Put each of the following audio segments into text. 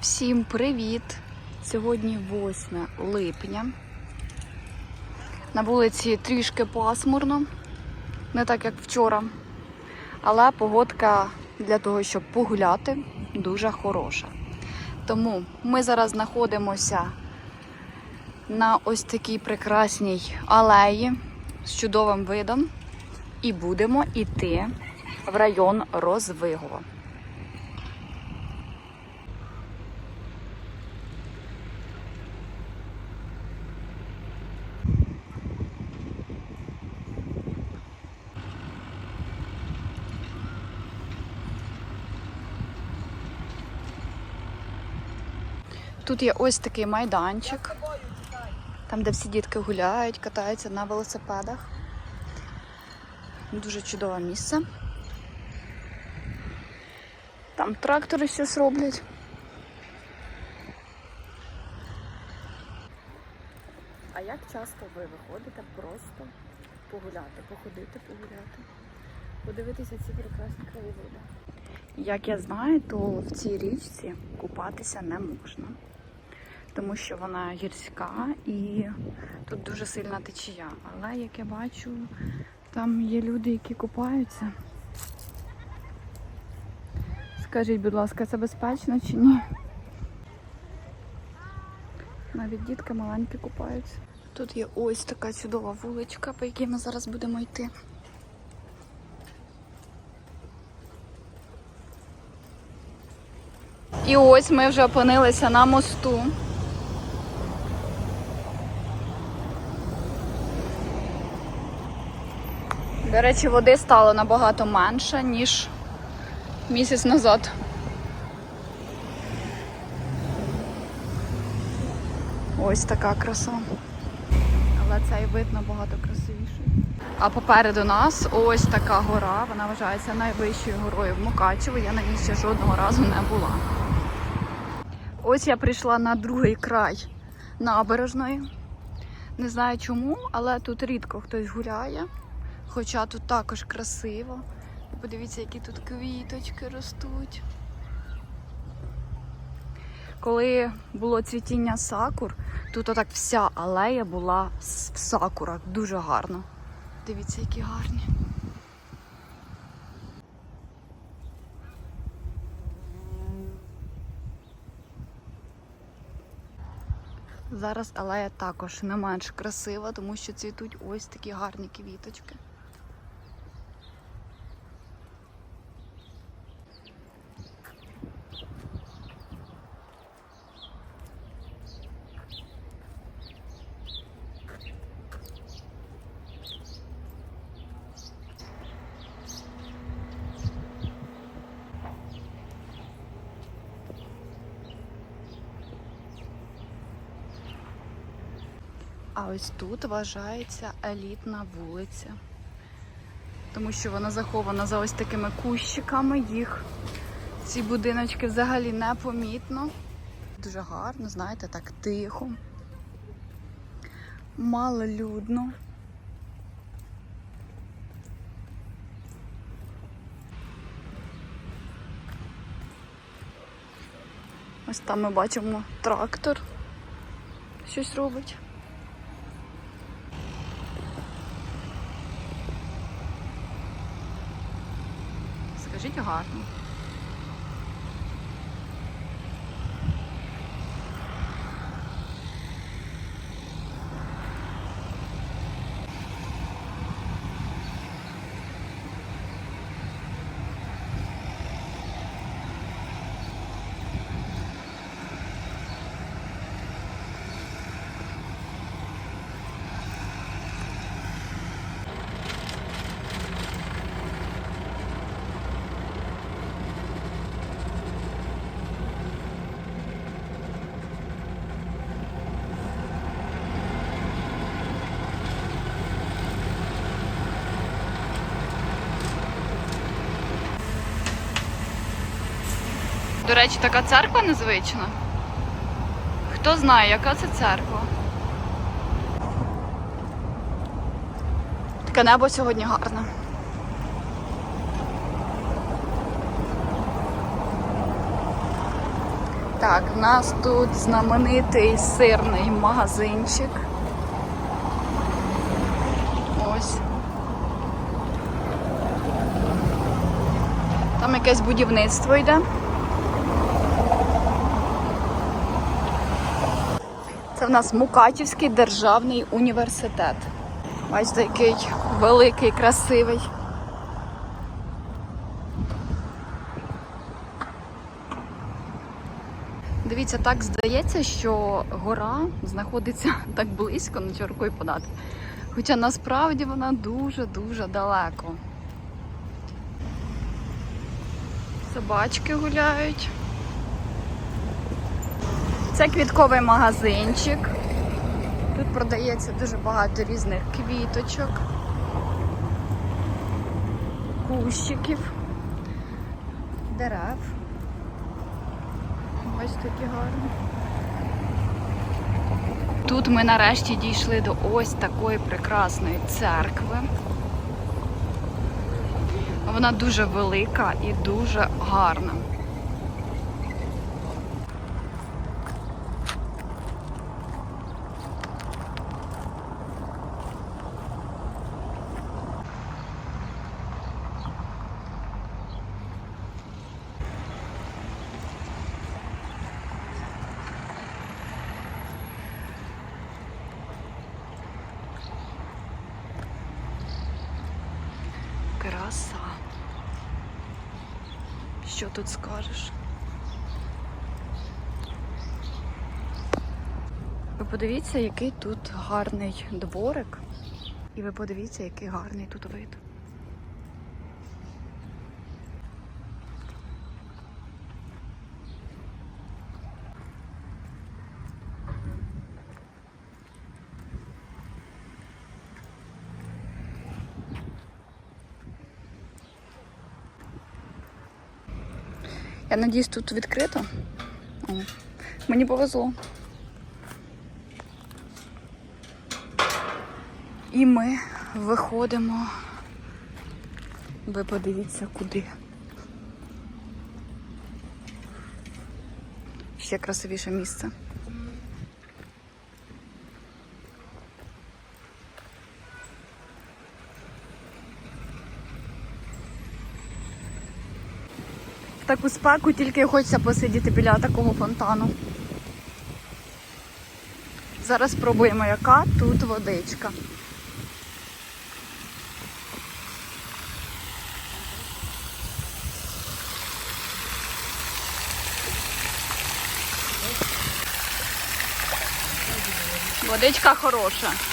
Всім привіт! Сьогодні 8 липня. На вулиці трішки пасмурно, не так як вчора. Але погодка для того, щоб погуляти, дуже хороша. Тому ми зараз знаходимося на ось такій прекрасній алеї з чудовим видом і будемо йти в район Розвигова. Тут є ось такий майданчик, там, де всі дітки гуляють, катаються на велосипедах. Дуже чудове місце. Там трактори щось роблять. А як часто ви виходите просто погуляти, походити, погуляти, подивитися ці прекрасні краєвиди? Як я знаю, то в цій річці купатися не можна, тому що вона гірська і тут дуже сильна течія. Але як я бачу, там є люди, які купаються. Скажіть, будь ласка, це безпечно чи ні? Навіть дітки маленькі купаються. Тут є ось така чудова вуличка, по якій ми зараз будемо йти. І ось ми вже опинилися на мосту. До речі, води стало набагато менше, ніж місяць назад. Ось така краса. Але цей вид набагато красивіший. А попереду нас ось така гора. Вона вважається найвищою горою в Мукачево. Я на ній ще жодного разу не була. Ось я прийшла на другий край набережної. Не знаю чому, але тут рідко хтось гуляє. Хоча тут також красиво. Подивіться, які тут квіточки ростуть. Коли було цвітіння сакур, тут отак вся алея була в сакурах. Дуже гарно. Дивіться, які гарні. Зараз алея також не менш красива, тому що цвітуть ось такі гарні квіточки. А ось тут вважається елітна вулиця. Тому що вона захована за ось такими кущиками. Їх ці будиночки взагалі непомітно. Дуже гарно, знаєте, так тихо. Малолюдно. Ось там ми бачимо трактор. Щось робить. Скажіть гарно. До речі, така церква незвична. Хто знає, яка це церква? Таке небо сьогодні гарне. Так, в нас тут знаменитий сирний магазинчик. Ось. Там якесь будівництво йде. В нас Мукачівський державний університет. Бачите, який великий, красивий. Дивіться, так здається, що гора знаходиться так близько, на рукою подати. Хоча насправді вона дуже-дуже далеко. Собачки гуляють. Це квітковий магазинчик. Тут продається дуже багато різних квіточок, кущиків, дерев. Ось такі гарні. Тут ми нарешті дійшли до ось такої прекрасної церкви. Вона дуже велика і дуже гарна. Краса. Що тут скажеш? Ви подивіться, який тут гарний дворик. І ви подивіться, який гарний тут вид. Надіюсь, тут відкрито. Мені повезло. І ми виходимо. Ви подивіться куди. Ще красивіше місце. Таку спеку тільки хочеться посидіти біля такого фонтану. Зараз спробуємо, яка тут водичка. Водичка хороша.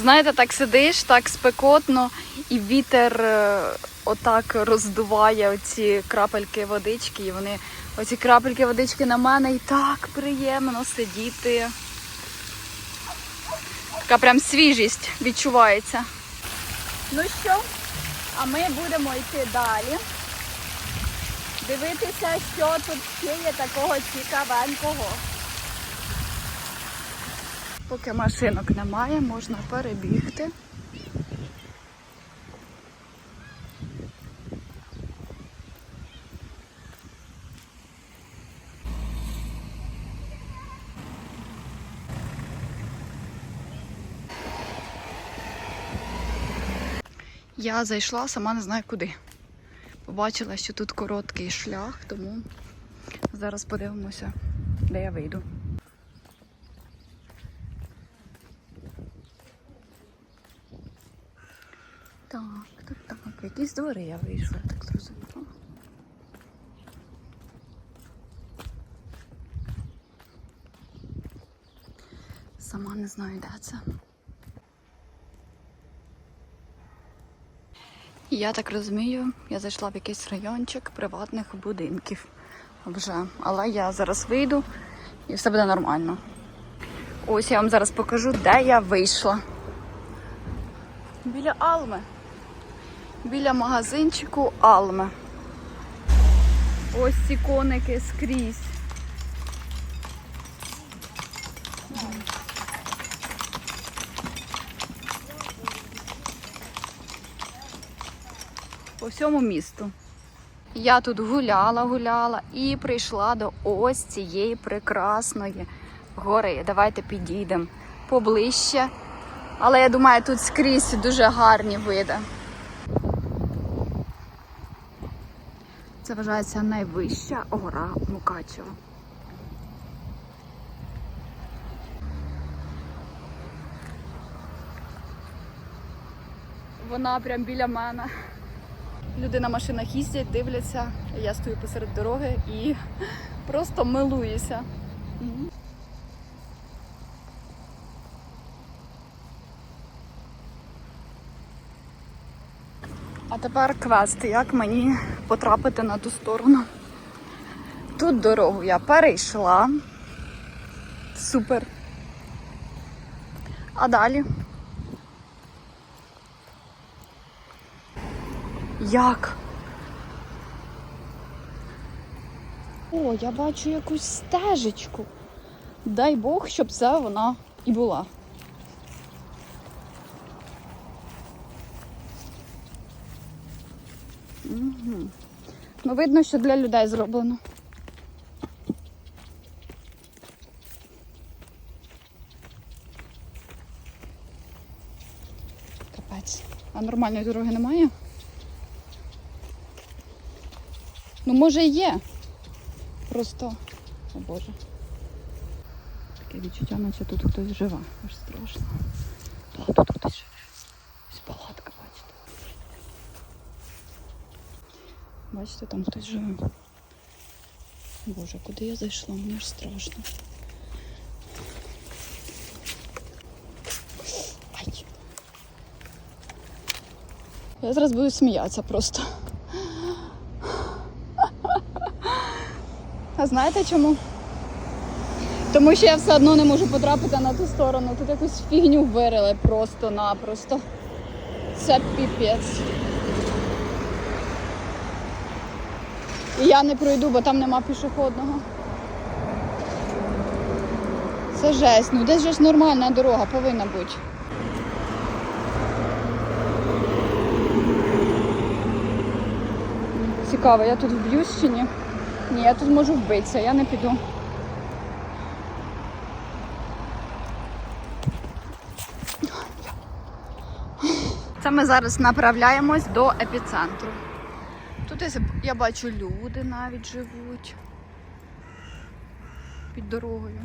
Знаєте, так сидиш, так спекотно, і вітер е, отак роздуває оці крапельки водички, і вони, оці крапельки водички на мене, і так приємно сидіти. Така прям свіжість відчувається. Ну що, а ми будемо йти далі. Дивитися, що тут ще є такого цікавенького. Поки машинок немає, можна перебігти. Я зайшла, сама не знаю куди. Побачила, що тут короткий шлях, тому зараз подивимося, де я вийду. Так, так, так. Якісь двори я вийшла, я так зрозуміла. Сама не знаю, де це. Я так розумію, я зайшла в якийсь райончик приватних будинків вже. Але я зараз вийду і все буде нормально. Ось я вам зараз покажу, де я вийшла. Біля Алми біля магазинчику Алме. Ось ці коники скрізь. По всьому місту. Я тут гуляла-гуляла і прийшла до ось цієї прекрасної гори. Давайте підійдемо поближче. Але я думаю, тут скрізь дуже гарні види. Це вважається найвища гора Мукачева. Вона прям біля мене. Люди на машинах їздять, дивляться. Я стою посеред дороги і просто милуюся. А тепер квест, як мені потрапити на ту сторону. Тут дорогу я перейшла. Супер. А далі? Як? О, я бачу якусь стежечку. Дай Бог, щоб це вона і була. Угу. Ну, видно, що для людей зроблено. Капець. А нормальної дороги немає? Ну, може, є. Просто, о Боже. Таке відчуття, наче тут хтось живе. Аж страшно. Тут хтось живе. Палатка, бачите. Бачите, там хтось живе. Боже, куди я зайшла? Мені аж страшно. Ай. Я зараз буду сміятися просто. А знаєте чому? Тому що я все одно не можу потрапити на ту сторону. Тут якусь фігню вирили просто-напросто. Це піпець. І я не пройду, бо там нема пішохідного. Це жесть. Ну десь же ж нормальна дорога повинна бути. Цікаво, я тут вб'юсь чи ні? Ні, я тут можу вбитися, я не піду. Це ми зараз направляємось до епіцентру. Тут я- бачу люди навіть живуть під дорогою.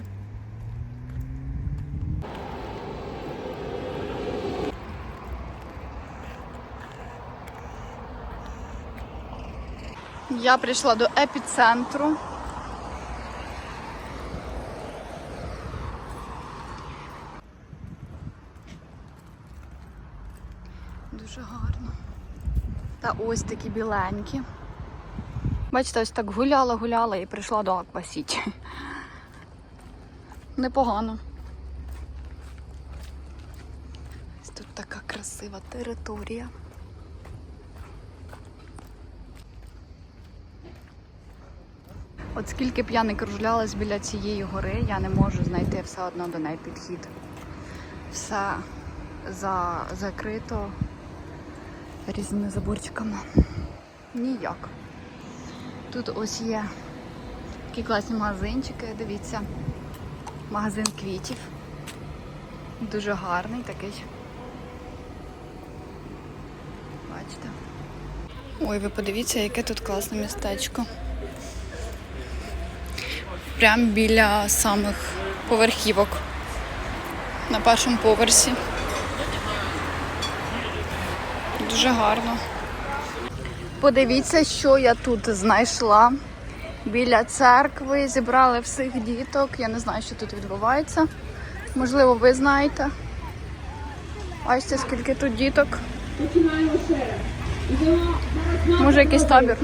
Я прийшла до епіцентру. Дуже гарно. Та ось такі біленькі. Бачите, ось так гуляла, гуляла і прийшла до Аквасіті. Непогано. Ось тут така красива територія. От скільки б я не кружлялась біля цієї гори, я не можу знайти все одно до неї підхід. Все за... закрито різними заборчиками. Ніяк. Тут ось є такі класні магазинчики, дивіться. Магазин квітів. Дуже гарний такий. Бачите? Ой, ви подивіться, яке тут класне містечко. Прямо біля самих поверхівок. На першому поверсі. Дуже гарно. Подивіться, що я тут знайшла. Біля церкви зібрали всіх діток. Я не знаю, що тут відбувається. Можливо, ви знаєте. Бачите, скільки тут діток. Може, якийсь табір.